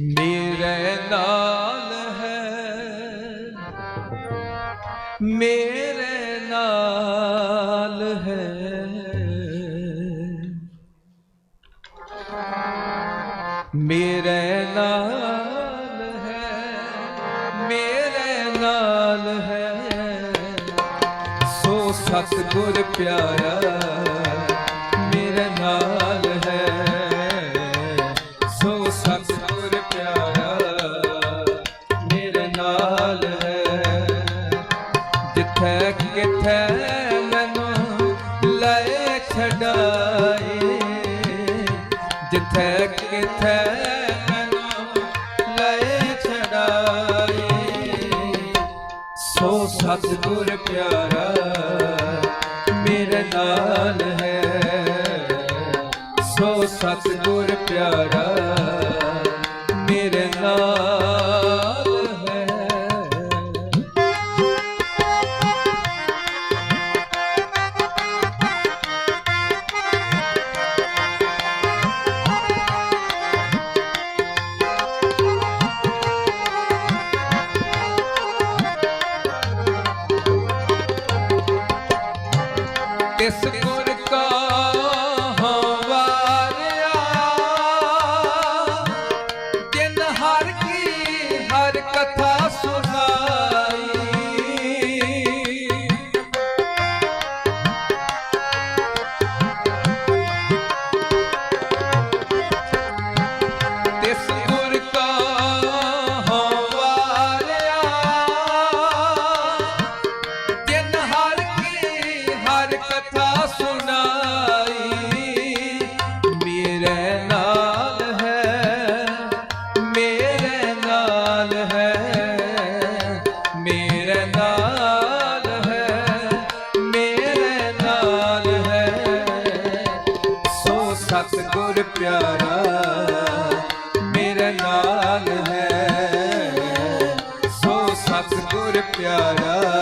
ਮੇਰੇ ਨਾਲ ਹੈ। ਮੇਰੇ ਨਾਲ ਹੈ। ਮੇਰੇ ਨਾਲ ਹੈ। ਮੇਰੇ ਨਾਲ ਹੈ। ਸੋ ਸਤਿਗੁਰ ਪਿਆਰਾ। ਜਿੱਥੇ ਕਿਥੇ ਮੈਨੂੰ ਸੋ ਸਤਿਗੁਰ ਪਿਆਰਾ ਮੇਰੇ ਨਾਲ ਹੈ। ਸੋ ਸਤਿਗੁਰ ਪਿਆਰਾ ਕਥਾ ਸੁਣਾਈ। ਮੇਰੇ ਨਾਲ ਹੈ, ਮੇਰੇ ਨਾਲ ਹੈ, ਮੇਰੇ ਨਾਲ ਹੈ, ਮੇਰੇ ਨਾਲ ਹੈ। ਸੋ ਸਤਿਗੁਰ ਪਿਆਰਾ, ਮੇਰੇ ਨਾਲ ਹੈ। ਸੋ ਸਤਿਗੁਰ ਪਿਆਰਾ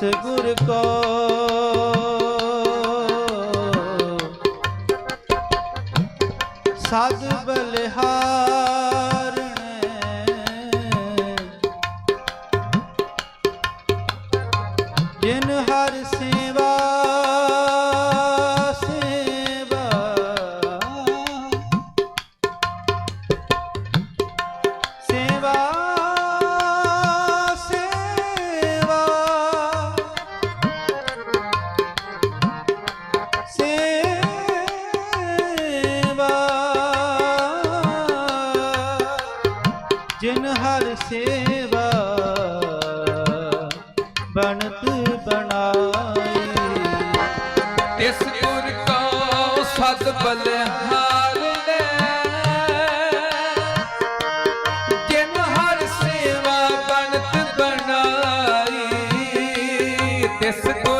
ਤਿਸ ਗੁਰ ਕੋ ਸੇਵਾ ਬਣਤ ਬਣਾਈ। ਇਸ ਗੁਰ ਕੋ ਸਦ ਬਲਹਾਰ ਲੈ ਜਿਨ ਹਰ ਸੇਵਾ ਬਣਤ ਬਣਾਈ, ਤਿਸ ਗੁਰ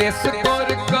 ਤਿਸ ਗੁਰ ਕੋ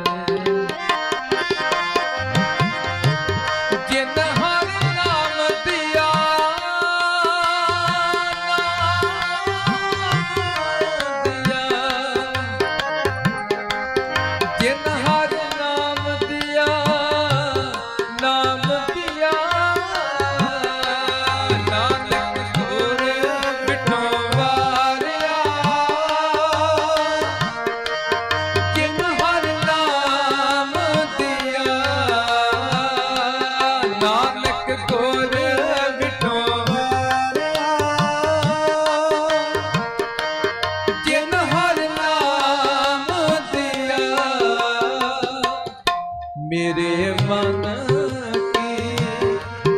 ਮੇਰੇ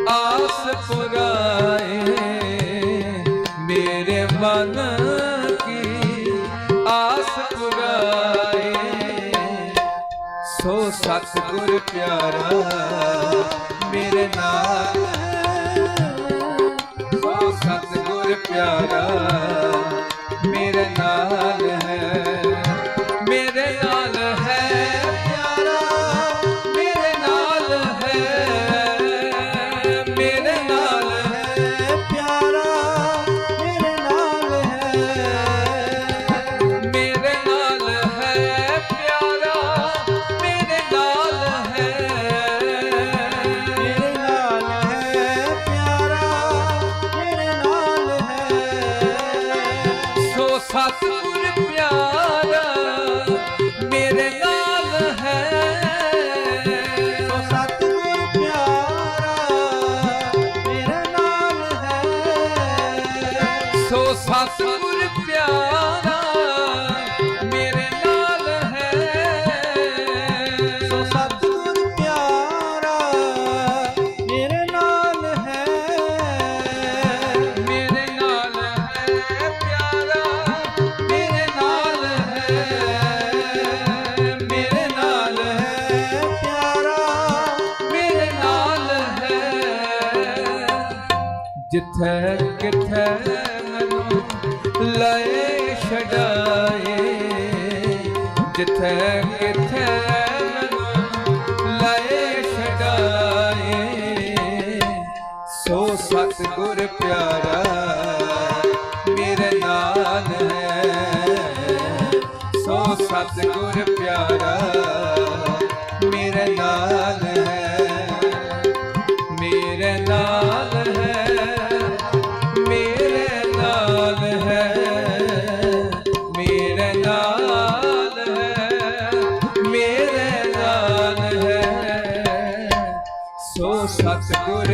ਆਸ ਪੁਰਾਏ? ਮੇਰੇ ਮਨ ਕੀ ਆਸ ਪੁਰਾਏ? ਸੋ ਸਤਿਗੁਰ ਪਿਆਰਾ, ਮੇਰੇ ਨਾਲ। ਸੋ ਸਤਿਗੁਰ ਪਿਆਰਾ, ਮੇਰੇ ਨਾਲ। ਸੁਰ ਪਿਆਰਾ ਮੇਰੇ ਨਾਲ ਹੈ। ਪਿਆਰਾ ਮੇਰੇ ਨਾਲ ਹੈ। ਮੇਰੇ ਨਾਲ ਹੈ ਪਿਆਰਾ ਮੇਰੇ ਨਾਲ ਹੈ। ਮੇਰੇ ਨਾਲ ਹੈ ਪਿਆਰਾ ਮੇਰੇ ਨਾਲ ਹੈ। ਜਿੱਥੇ ਕਿੱਥੇ ਲਏ, ਛਡਾਏ। ਜਿੱਥੇ ਕਿਥੈ ਲਏ, ਛਡਾਏ। ਸੋ ਸਤਿਗੁਰ ਪਿਆਰਾ, ਮੇਰੇ ਨਾਲ ਹੈ। ਸੋ ਸਤਿਗੁਰ ਪਿਆਰਾ